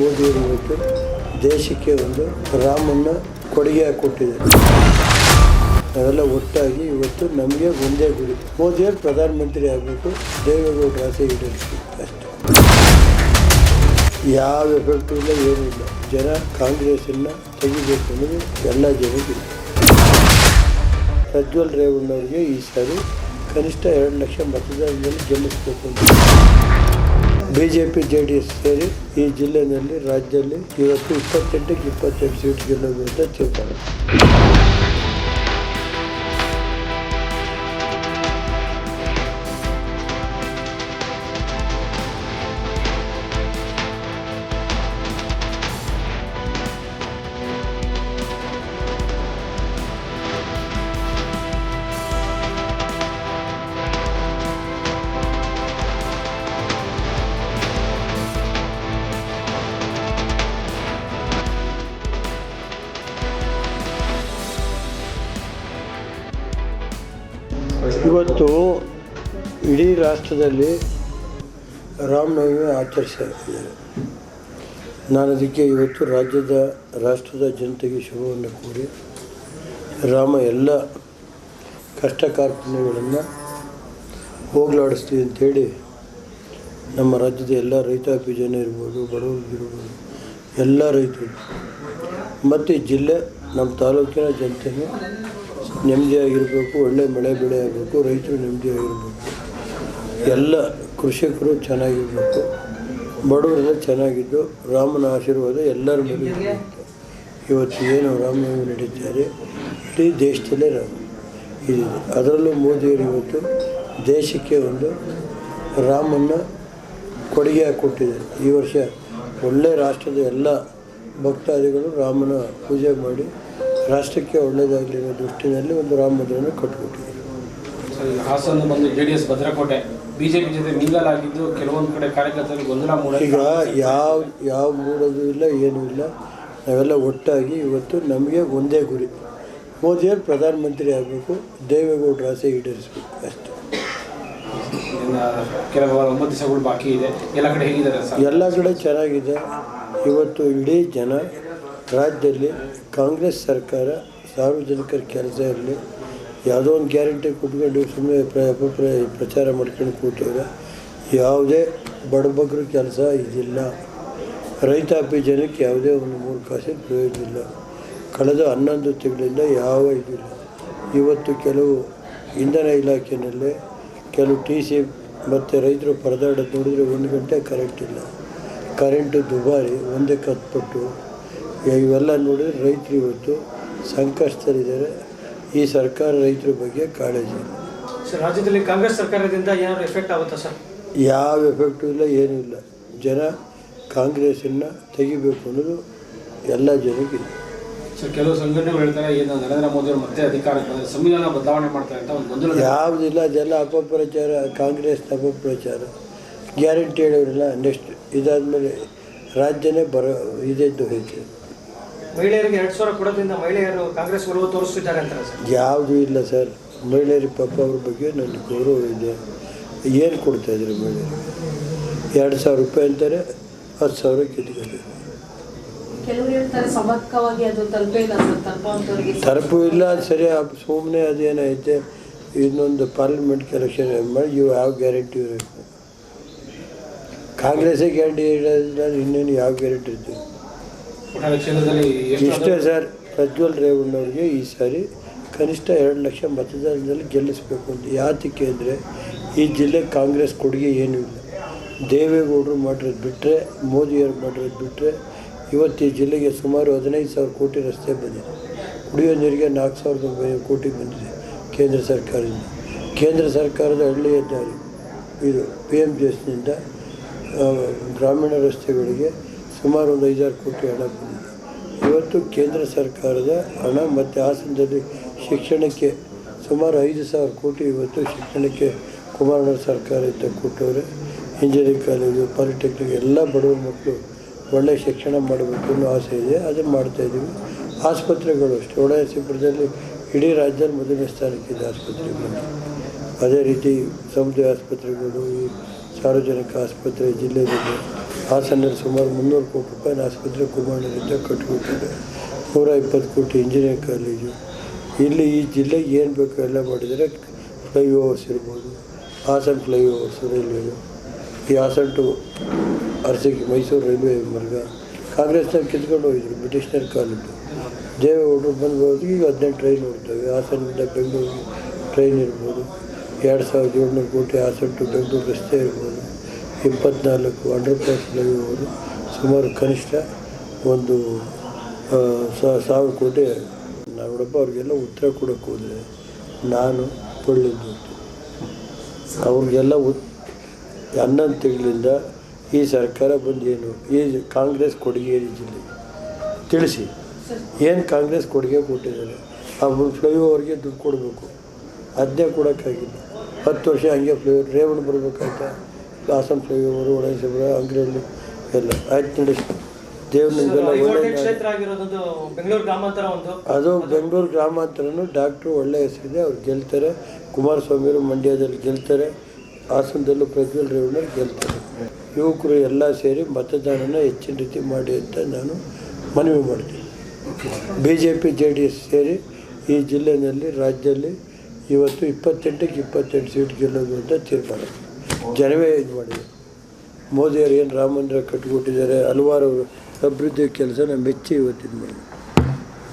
ಮೋದಿಯವರು ಇವತ್ತು ದೇಶಕ್ಕೆ ಒಂದು ರಾಮನ್ನ ಕೊಡುಗೆ ಕೊಟ್ಟಿದೆ. ಅವೆಲ್ಲ ಒಟ್ಟಾಗಿ ಇವತ್ತು ನಮಗೆ ಒಂದೇ ಗುರಿ. ಮೋದಿಯವರು ಪ್ರಧಾನಮಂತ್ರಿ ಆಗಬೇಕು ದೇವೇಗೌಡರ ಆಸೆ ಈಡೇರಿಸಬೇಕು ಅಷ್ಟೇ. ಯಾವ ಎಫೆಕ್ಟು ಇಲ್ಲ ಏನೂ ಇಲ್ಲ. ಜನ ಕಾಂಗ್ರೆಸ್ಸನ್ನು ತೆಗಿಬೇಕು ಅನ್ನೋದು ಎಲ್ಲ ಜನಕ್ಕಿದೆ ಪ್ರಜ್ವಲ್ ರೇವಣ್ಣವ್ರಿಗೆ ಈ ಸಾರಿ ಕನಿಷ್ಠ ಎರಡು ಲಕ್ಷ ಮತದಾರರಲ್ಲಿ ಗೆಲ್ಲಿಸಬೇಕು ಅಂತ. B J P J D S ಸೇರಿ ಈ ಜಿಲ್ಲೆಯಲ್ಲಿ, ರಾಜ್ಯದಲ್ಲಿ ಇವತ್ತು ಇಪ್ಪತ್ತೆಂಟಕ್ಕೆ ಇಪ್ಪತ್ತೆಂಟು ಸೀಟ್ ಗೆಲ್ಲೋದು ಅಂತ ತಿಳ್ತಾರೆ ಇವತ್ತು ಇಡೀ ರಾಷ್ಟ್ರದಲ್ಲಿ ರಾಮನವಮಿ ಆಚರಿಸಿದ್ದಾರೆ ನಾನು ಅದಕ್ಕೆ ಇವತ್ತು ರಾಜ್ಯದ, ರಾಷ್ಟ್ರದ ಜನತೆಗೆ ಶುಭವನ್ನು ಕೋರಿ ರಾಮ ಎಲ್ಲ ಕಷ್ಟ ಕಾರ್ಪಣ್ಯಗಳನ್ನು ಹೋಗಲಾಡಿಸ್ತೀವಿ ಅಂತೇಳಿ ನಮ್ಮ ರಾಜ್ಯದ ಎಲ್ಲ ರೈತಾಪಿ ಜನ ಇರ್ಬೋದು ಬಡವರಿಗಿರ್ಬೋದು ಎಲ್ಲ ರೈತರು. ಮತ್ತು ಜಿಲ್ಲೆ, ನಮ್ಮ ತಾಲೂಕಿನ ಜನತೆಗೆ ನೆಮ್ಮದಿಯಾಗಿರಬೇಕು, ಒಳ್ಳೆ ಮಳೆ ಬೆಳೆ ಆಗಬೇಕು ರೈತರು ನೆಮ್ಮದಿಯಾಗಿರಬೇಕು. ಎಲ್ಲ ಕೃಷಿಕರು ಚೆನ್ನಾಗಿರಬೇಕು. ಬಡವರೆಲ್ಲ ಚೆನ್ನಾಗಿದ್ದು, ರಾಮನ ಆಶೀರ್ವಾದ ಎಲ್ಲರ ಮೇಲೆ ಇವತ್ತು ಏನು ರಾಮನವಮಿ ನಡೀತಾರೆ ಇಡೀ ದೇಶದಲ್ಲೇ ರಾಮ. ಇದಿದೆ ಅದರಲ್ಲೂ ಮೋದಿಯವರು ಇವತ್ತು ದೇಶಕ್ಕೆ ಒಂದು ರಾಮನ ಕೊಡುಗೆ ಕೊಟ್ಟಿದ್ದಾರೆ. ಈ ವರ್ಷ ಒಳ್ಳೆ ರಾಷ್ಟ್ರದ ಎಲ್ಲ ಭಕ್ತಾದಿಗಳು ರಾಮನ ಪೂಜೆ ಮಾಡಿ ರಾಷ್ಟ್ರಕ್ಕೆ ಒಳ್ಳೆಯದಾಗಲಿ ಅನ್ನೋ ದೃಷ್ಟಿಯಲ್ಲಿ ಒಂದು ರಾಮ ಮಂದಿರನ ಕಟ್ಟಿಕೊಟ್ಟಿದ್ದೀವಿ ಹಾಸನ ಬಂದು ಜೆ ಡಿ ಎಸ್ ಭದ್ರಕೋಟೆ. ಬಿಜೆಪಿ ಜೊತೆ ಮಿಂಗಲ್ ಆಗಿದ್ದು ಕೆಲವೊಂದು ಕಡೆ ಕಾರ್ಯಕರ್ತರಿಗೆ ಗೊಂದಲ ಮೂಡ ಈಗ ಯಾವ ಯಾವ ಮೂಡೋದು ಇಲ್ಲ ಏನೂ ಇಲ್ಲ. ನಾವೆಲ್ಲ ಒಟ್ಟಾಗಿ ಇವತ್ತು ನಮಗೆ ಒಂದೇ ಗುರಿ. ಮೋದಿಯವರು ಪ್ರಧಾನಮಂತ್ರಿ ಆಗಬೇಕು ದೇವೇಗೌಡರ ಆಸೆ ಈಡೇರಿಸಬೇಕು ಅಷ್ಟೇ. ಕೆಲವು ಒಂಬತ್ತು ದಿವಸಗಳು ಬಾಕಿ ಇದೆ. ಎಲ್ಲ ಕಡೆ ಎಲ್ಲ ಕಡೆ ಚೆನ್ನಾಗಿದೆ. ಇವತ್ತು ಇಡೀ ಜನ ರಾಜ್ಯದಲ್ಲಿ ಕಾಂಗ್ರೆಸ್ ಸರ್ಕಾರ ಸಾರ್ವಜನಿಕರ ಕೆಲಸ ಇರಲಿ, ಯಾವುದೋ ಒಂದು ಗ್ಯಾರಂಟಿ ಕೊಟ್ಕೊಂಡು ಸುಮ್ಮನೆ ಪ್ರ ಪ್ರಚಾರ ಮಾಡ್ಕೊಂಡು ಕೂತವ್ರೆ ಯಾವುದೇ ಬಡಬಗ್ರ ಕೆಲಸ ಇದಿಲ್ಲ. ರೈತಾಪಿ ಜನಕ್ಕೆ ಯಾವುದೇ ಒಂದು ಮೂರು ಕಾಸಿನ ಪ್ರಯೋಜನ ಇಲ್ಲ. ಕಳೆದ ಹನ್ನೊಂದು ತಿಂಗಳಿಂದ ಯಾವ ಇದಿಲ್ಲ. ಇವತ್ತು ಕೆಲವು ಇಂಧನ ಇಲಾಖೆಯಲ್ಲೇ ಕೆಲವು ಟಿ ಸಿ ಮತ್ತು ರೈತರು ಪರದಾಡೋದು ನೋಡಿದ್ರೆ ಒಂದು ಗಂಟೆ ಕರೆಂಟ್ ಇಲ್ಲ. ಕರೆಂಟು ದುಬಾರಿ, ಒಂದೇ ಕತ್ಪಟ್ಟು ಇವೆಲ್ಲ ನೋಡಿ ರೈತರು ಇವತ್ತು ಸಂಕಷ್ಟದಲ್ಲಿದ್ದಾರೆ. ಈ ಸರ್ಕಾರ ರೈತರ ಬಗ್ಗೆ ಕಾಳಜಿ ಇಲ್ಲ. ಸರ್ ರಾಜ್ಯದಲ್ಲಿ ಕಾಂಗ್ರೆಸ್ ಸರ್ಕಾರದಿಂದ ಏನಾದರೂ ಎಫೆಕ್ಟ್ ಆಗುತ್ತಾ ಸರ್? ಯಾವ ಎಫೆಕ್ಟು ಇಲ್ಲ ಏನೂ ಇಲ್ಲ. ಜನ ಕಾಂಗ್ರೆಸ್ಸನ್ನು ತೆಗಿಬೇಕು ಅನ್ನೋದು ಎಲ್ಲ ಜನಕ್ಕಿದೆ. ಸರ್ ಕೆಲವು ಸಂಘಟನೆಗಳು ಹೇಳ್ತಾರೆ ಏನು ನರೇಂದ್ರ ಮೋದಿ ಅವರು ಮತ್ತೆ ಅಧಿಕಾರಕ್ಕೆ ಸಂವಿಧಾನ ಬದಲಾವಣೆ ಮಾಡ್ತಾರೆ ಅಂತ ಒಂದು ಗೊಂದಲ ಯಾವುದಿಲ್ಲ ಅದೆಲ್ಲ ಅಪಪ್ರಚಾರ ಕಾಂಗ್ರೆಸ್ನ ಅಪಪ್ರಚಾರ. ಗ್ಯಾರಂಟಿ ಹೇಳೋರಿಲ್ಲ ನೆಕ್ಸ್ಟ್ ಇದಾದಮೇಲೆ ರಾಜ್ಯನೇ ಬರೋ ಇದೆದ್ದು ಹೋಯ್ತು ಮಹಿಳೆಯರಿಗೆ ಎರಡು ಸಾವಿರ ಕೊಡೋದ್ರಿಂದ ಮಹಿಳೆಯರು ಕಾಂಗ್ರೆಸ್ ಒಲವು ತೋರಿಸ್ತಿದ್ದಾರೆ ಅಂತಾರೆ ಸರ್. ಯಾವುದೂ ಇಲ್ಲ ಸರ್. ಮಹಿಳೆಯರಿಗೆ ಪಾಪ ಅವ್ರ ಬಗ್ಗೆ ನನ್ನ ಗೌರವ ಇದೆ. ಏನು ಕೊಡ್ತಾಯಿದ್ರು ಮಹಿಳೆಯರು? ಎರಡು ಸಾವಿರ ರೂಪಾಯಿ ಅಂತಾರೆ ಹತ್ತು ಸಾವಿರ ಕಿತ್ಕೊಂಡಿದ್ದಾರೆ ಕೆಲವರು ಹೇಳ್ತಾರೆ ಸಮರ್ಪಕವಾಗಿ ಅದು ತಲುಪೇ ಇಲ್ಲ ಸರ್ ತಲುಪುವಂಥವ್ರಿಗೆ ತರಪು ಇಲ್ಲ ಸರಿ ಸುಮ್ಮನೆ ಅದೇನೈತೆ ಇನ್ನೊಂದು ಪಾರ್ಲಿಮೆಂಟ್ ಎಲೆಕ್ಷನ್ ಮಾಡಿ ಇವು ಯಾವ ಗ್ಯಾರಂಟಿ ಇರಬೇಕು ಕಾಂಗ್ರೆಸ್ಸೇ ಗ್ಯಾರಂಟಿ ಇರೋದಿಲ್ಲ ಇನ್ನೇನು ಯಾವ ಗ್ಯಾರಂಟಿ ಇರ್ತೀವಿ ಇಷ್ಟೇ ಸರ್, ಪ್ರಜ್ವಲ್ ರೇವಣ್ಣವ್ರಿಗೆ ಈ ಸಾರಿ ಕನಿಷ್ಠ ಎರಡು ಲಕ್ಷ ಮತದಾರದಲ್ಲಿ ಗೆಲ್ಲಿಸಬೇಕು ಅಂತ. ಯಾತಕ್ಕೆ ಅಂದರೆ ಈ ಜಿಲ್ಲೆ ಕಾಂಗ್ರೆಸ್ ಕೊಡುಗೆ ಏನೂ ಇಲ್ಲ. ದೇವೇಗೌಡರು ಮಾಡಿರೋದು ಬಿಟ್ಟರೆ ಮೋದಿಯವರು ಮಾಡಿರೋದು ಬಿಟ್ಟರೆ ಇವತ್ತು ಈ ಜಿಲ್ಲೆಗೆ ಸುಮಾರು ಹದಿನೈದು ಸಾವಿರ ಕೋಟಿ ರಸ್ತೆ ಬಂದಿದೆ. ಕುಡಿಯೋ ನೀರಿಗೆ ನಾಲ್ಕು ಸಾವಿರದ ಒಂಬೈನೂರು ಕೋಟಿ ಬಂದಿದೆ ಕೇಂದ್ರ ಸರ್ಕಾರದಿಂದ. ಕೇಂದ್ರ ಸರ್ಕಾರದ ಹಳ್ಳಿಯ ದಾರಿ ಇದು, ಪಿ ಎಂ ಜಿ ಎಸ್ನಿಂದ ಗ್ರಾಮೀಣ ರಸ್ತೆಗಳಿಗೆ ಸುಮಾರು ಒಂದು ಐದಾರು ಕೋಟಿ ಹಣ ಬಂದಿದೆ. ಇವತ್ತು ಕೇಂದ್ರ ಸರ್ಕಾರದ ಹಣ ಮತ್ತು ಹಾಸನದಲ್ಲಿ ಶಿಕ್ಷಣಕ್ಕೆ ಸುಮಾರು ಐದು ಸಾವಿರ ಕೋಟಿ ಇವತ್ತು ಶಿಕ್ಷಣಕ್ಕೆ ಕುಮಾರಣ್ಣ ಸರ್ಕಾರ ಇದ್ದ ಕೊಟ್ಟವ್ರೆ. ಇಂಜಿನಿಯರಿಂಗ್ ಕಾಲೇಜು, ಪಾಲಿಟೆಕ್ನಿಕ್ ಎಲ್ಲ ಬಡವರ ಮಕ್ಕಳು ಒಳ್ಳೆಯ ಶಿಕ್ಷಣ ಮಾಡಬೇಕು ಅನ್ನೋ ಆಸೆ ಇದೆ. ಅದನ್ನು ಮಾಡ್ತಾಯಿದ್ದೀವಿ ಆಸ್ಪತ್ರೆಗಳು ಅಷ್ಟೇ. ಒಳಸಿಪುರದಲ್ಲಿ ಇಡೀ ರಾಜ್ಯದಲ್ಲಿ ಮೊದಲನೇ ಸ್ಥಾನಕ್ಕಿದೆ ಆಸ್ಪತ್ರೆಗಳು ಅದೇ ರೀತಿ ಸಮುದಾಯ ಆಸ್ಪತ್ರೆಗಳು, ಈ ಸಾರ್ವಜನಿಕ ಆಸ್ಪತ್ರೆ ಜಿಲ್ಲೆಯಲ್ಲಿ ಹಾಸನಲ್ಲಿ ಸುಮಾರು ಮುನ್ನೂರು ಕೋಟಿ ರೂಪಾಯಿ ಆಸ್ಪತ್ರೆ ಕುಮಾರನಿಂದ ಕಟ್ಟಿಬಿಟ್ಟಿದೆ. ನೂರ ಇಪ್ಪತ್ತು ಕೋಟಿ ಇಂಜಿನಿಯರಿಂಗ್ ಕಾಲೇಜು ಇಲ್ಲಿ ಈ ಜಿಲ್ಲೆಗೆ ಏನು ಬೇಕೋ ಎಲ್ಲ ಮಾಡಿದರೆ ಫ್ಲೈಓವರ್ಸ್ ಇರ್ಬೋದು. ಹಾಸನ ಫ್ಲೈಓವರ್ಸ್ ರೈಲ್ವೆದು ಈ ಹಾಸನ ಟು ಅರಸಿಗೆ ಮೈಸೂರು ರೈಲ್ವೆ ಮಾರ್ಗ. ಕಾಂಗ್ರೆಸ್ನಲ್ಲಿ ಕಿತ್ಕೊಂಡು ಹೋಗಿದ್ರು ಬ್ರಿಟಿಷ್ನರ್ ಕಾಲದ್ದು. ದೇವೇಗೌಡರು ಬಂದು ಈಗ ಹದಿನೆಂಟು ಟ್ರೈನ್ ಓಡ್ತವೆ. ಹಾಸನದಿಂದ ಬೆಂಗಳೂರಿಗೆ ಟ್ರೈನ್ ಇರ್ಬೋದು. ಎರಡು ಸಾವಿರದ ಏಳ್ನೂರು ಕೋಟಿ ಹಾಸನ್ ಟು ಬೆಂಗಳೂರು ರಸ್ತೆ ಇರ್ಬೋದು. ಇಪ್ಪತ್ನಾಲ್ಕು ಅಂಡರ್ ಪಾಸ್ ಅವರು ಸುಮಾರು ಕನಿಷ್ಠ ಒಂದು ಸಾವಿರ ಕೋಟಿ ನೋಡಪ್ಪ ಅವ್ರಿಗೆಲ್ಲ ಉತ್ತರ ಕೊಡೋಕ್ಕೆ ಹೋದರೆ ನಾನು ಒಳ್ಳೆಯದು ಅವ್ರಿಗೆಲ್ಲ ಉತ್ ಹನ್ನೊಂದು ತಿಂಗಳಿಂದ ಈ ಸರ್ಕಾರ ಬಂದು ಏನು, ಈ ಕಾಂಗ್ರೆಸ್ ಕೊಡುಗೆ ಏನಿದ್ದಿಲ್ಲ ತಿಳಿಸಿ, ಏನು ಕಾಂಗ್ರೆಸ್ ಕೊಡುಗೆ ಕೊಟ್ಟಿದ್ದಾರೆ? ಆ ಫ್ಲೈಓವರ್ಗೆ ದುಡ್ಡು ಕೊಡಬೇಕು. ಅದನ್ನೇ ಕೊಡೋಕ್ಕಾಗಿಲ್ಲ. ಹತ್ತು ವರ್ಷ ಹಂಗೆ ಫ್ಲೈಓವರ್ ರೇವಣ್ಣ ಬರಬೇಕಾಯ್ತಾ? ಹಾಸನ ಫ್ಲೈಓವರು ಒಳಸಬರ ಅಂಗಡಿಯಲ್ಲಿ ಎಲ್ಲ. ಆಯ್ತು ಹೈಕೋರ್ಟ್ ಒಳ್ಳೆ ಕ್ಷೇತ್ರ ಆಗಿರೋದೊಂದು ಬೆಂಗಳೂರು ಗ್ರಾಮಾಂತರ ಒಂದು. ಅದು ಬೆಂಗಳೂರು ಗ್ರಾಮಾಂತರನು ಡಾಕ್ಟ್ರು ಒಳ್ಳೆ ಹೆಸರಿದೆ ಅವ್ರು ಗೆಲ್ತಾರೆ. ಕುಮಾರಸ್ವಾಮಿಯವರು ಮಂಡ್ಯದಲ್ಲಿ ಗೆಲ್ತಾರೆ ಹಾಸನದಲ್ಲೂ ಪ್ರಜ್ವಲ್ ರೇವಣ್ಣರು ಗೆಲ್ತಾರೆ. ಯುವಕರು ಎಲ್ಲ ಸೇರಿ ಮತದಾನನ ಹೆಚ್ಚಿನ ರೀತಿ ಮಾಡಿ ಅಂತ ನಾನು ಮನವಿ ಮಾಡ್ತೀನಿ. B J P J D S ಸೇರಿ ಈ ಜಿಲ್ಲೆಯಲ್ಲಿ ರಾಜ್ಯದಲ್ಲಿ ಇವತ್ತು ಇಪ್ಪತ್ತೆಂಟಕ್ಕೆ ಇಪ್ಪತ್ತೆಂಟು ಸೀಟ್ ಗೆಲ್ಲೋದು ಅಂತ ತೀರ್ಮಾನ. ಜನವೇ ಇದು ಮಾಡಿದೆ. ಮೋದಿಯವರು ಏನು ರಾಮ ಮಂದಿರ ಕಟ್ಟಿಕೊಟ್ಟಿದ್ದಾರೆ ಹಲವಾರು ಅಭಿವೃದ್ಧಿ ಕೆಲಸನ ಮೆಚ್ಚಿ ಇವತ್ತಿನ ಮಾಡಿ